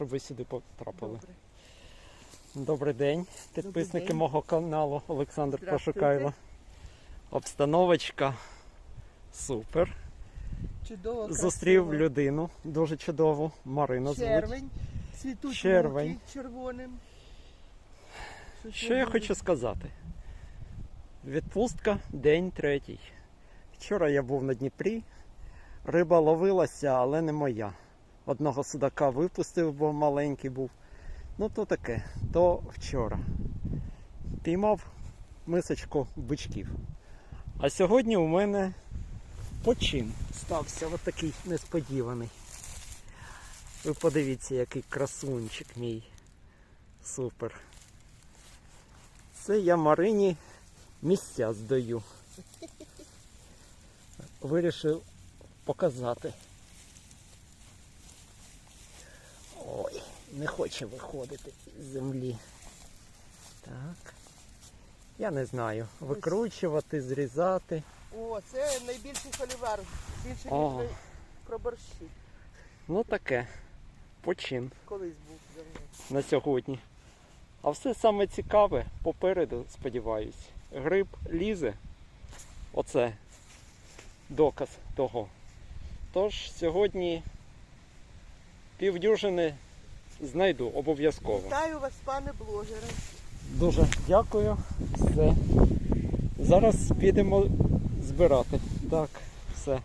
щоб ви сюди потрапили. Добре. Добрий день, підписники день. мого каналу Олександр. Пошукайло. Обстановочка супер. Чудово, Зустрів красиво. людину дуже чудову, Марина звуть. Червень, цвітуть Червень. луки червоним. Щось Що я хочу сказати? Відпустка, день третій. Вчора я був на Дніпрі. Риба ловилася, але не моя. Одного судака випустив, бо маленький був. Ну то таке, то вчора. Піймав мисочку бичків. А сьогодні у мене почин стався от несподіваний. Ви подивіться, який красунчик мій. Супер. Це я Марині місця здаю. Вирішив показати. Не хоче виходити з землі. Так. Я не знаю. Викручувати, зрізати. О, це найбільший холивар. Більше О. ніж про борщі. Ну таке. Почин Колись був давно. на сьогодні. А все саме цікаве попереду, сподіваюсь. Гриб лізе. Оце доказ того. Тож сьогодні півдюжини знайду обов'язково. Вітаю вас, пане блогере. Дуже дякую. Все. Зараз підемо збирати. Так, все.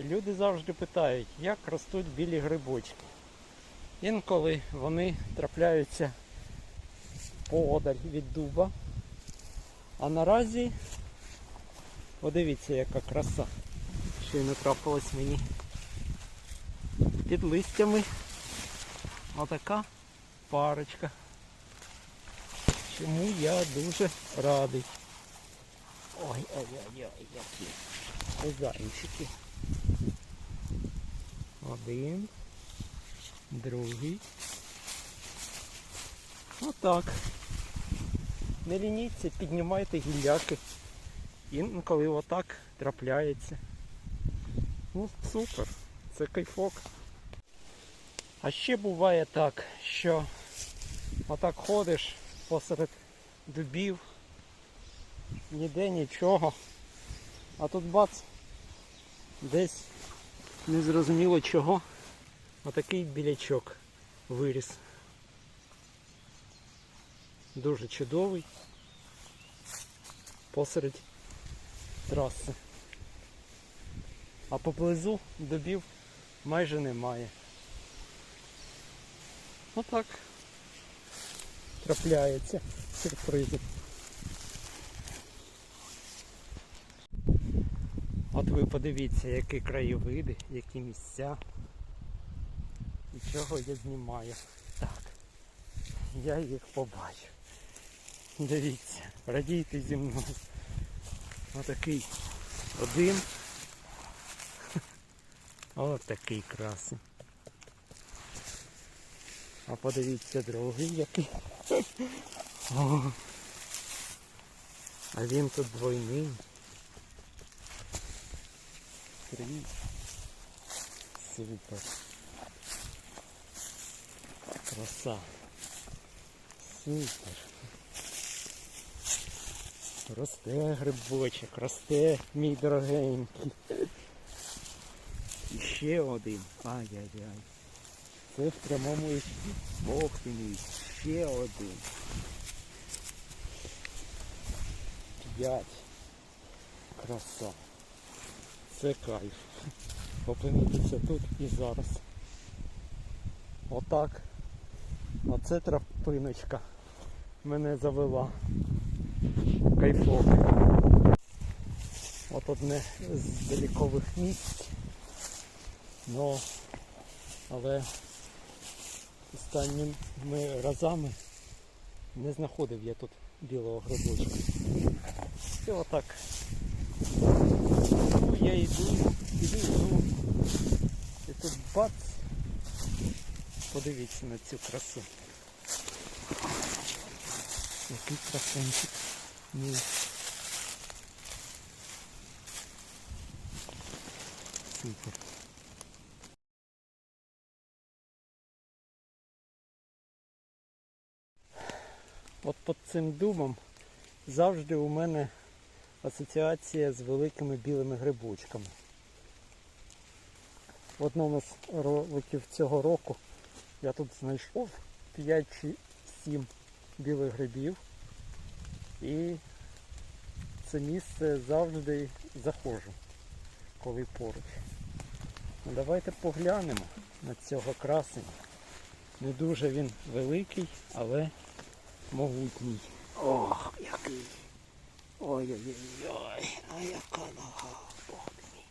Люди завжди питають, як ростуть білі грибочки. Інколи вони трапляються поодаль від дуба. А наразі Подивіться, яка краса. Щойно трапилась мені під листями. Отака парочка. Чому я дуже радий. Ой-ой-ой, які зайчики. Один. Другий. Отак. Не лініться, піднімайте гілляки. Інколи отак трапляється. Ну, супер, це кайфок. А ще буває так, що отак ходиш посеред дубів, ніде нічого. А тут бац, десь незрозуміло чого. Отакий білячок виріс. Дуже чудовий. Посеред траси. А поблизу дубів майже немає. Отак трапляється сюрпризи. От ви подивіться, які краєвиди, які місця. І чого я знімаю. Так. Я їх побачу. Дивіться, радійте зі мною. Отакий один. Ось такий красень. А подивіться другий який. О. А він тут двойний. Три. Супер. Краса. Супер. Росте грибочок, росте мій дорогенький. І ще один. Ай-яй-яй. Це в прямому ефірі. Бог ти мій. Ще один. П'ять. Краса. Це кайф. Опинитися тут і зараз. Отак. Оце тропиночка мене завела кайфово. От одне з далекових місць. Ну, але останніми разами не знаходив я тут білого грибочка. І отак. Ну, я йду, іду, йду. І тут бац. Подивіться на цю красу. Який красунчик. Мій. Супер. От під цим дубом завжди у мене асоціація з великими білими грибочками. В одному з років цього року я тут знайшов 5 чи 7 білих грибів. І це місце завжди заходжу, коли поруч. Ну, давайте поглянемо на цього красення. Не дуже він великий, але могутній. Ох, який. Ой-ой-ой, а яка нога, Бог мій.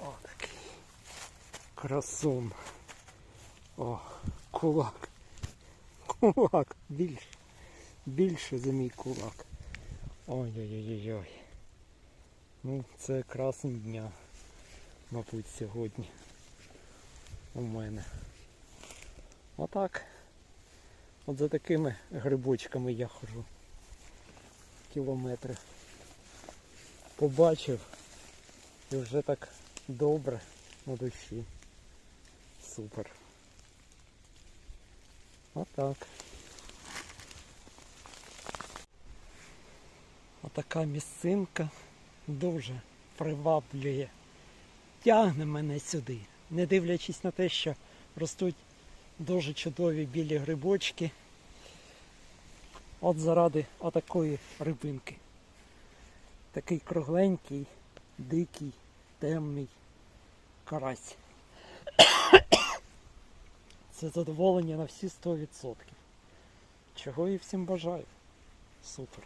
О, такий красун. О, кулак. Кулак більше. Більше за мій кулак. Ой-ой-ой-ой. Ну, це красень дня, мабуть, сьогодні. У мене. Отак. От за такими грибочками я хожу. Кілометри. Побачив і вже так добре на душі. Супер. Отак. Отака місцинка дуже приваблює. Тягне мене сюди, не дивлячись на те, що ростуть дуже чудові білі грибочки. От заради отакої рибинки. Такий кругленький, дикий, темний карась. Це задоволення на всі 100%. Чого і всім бажаю. Супер.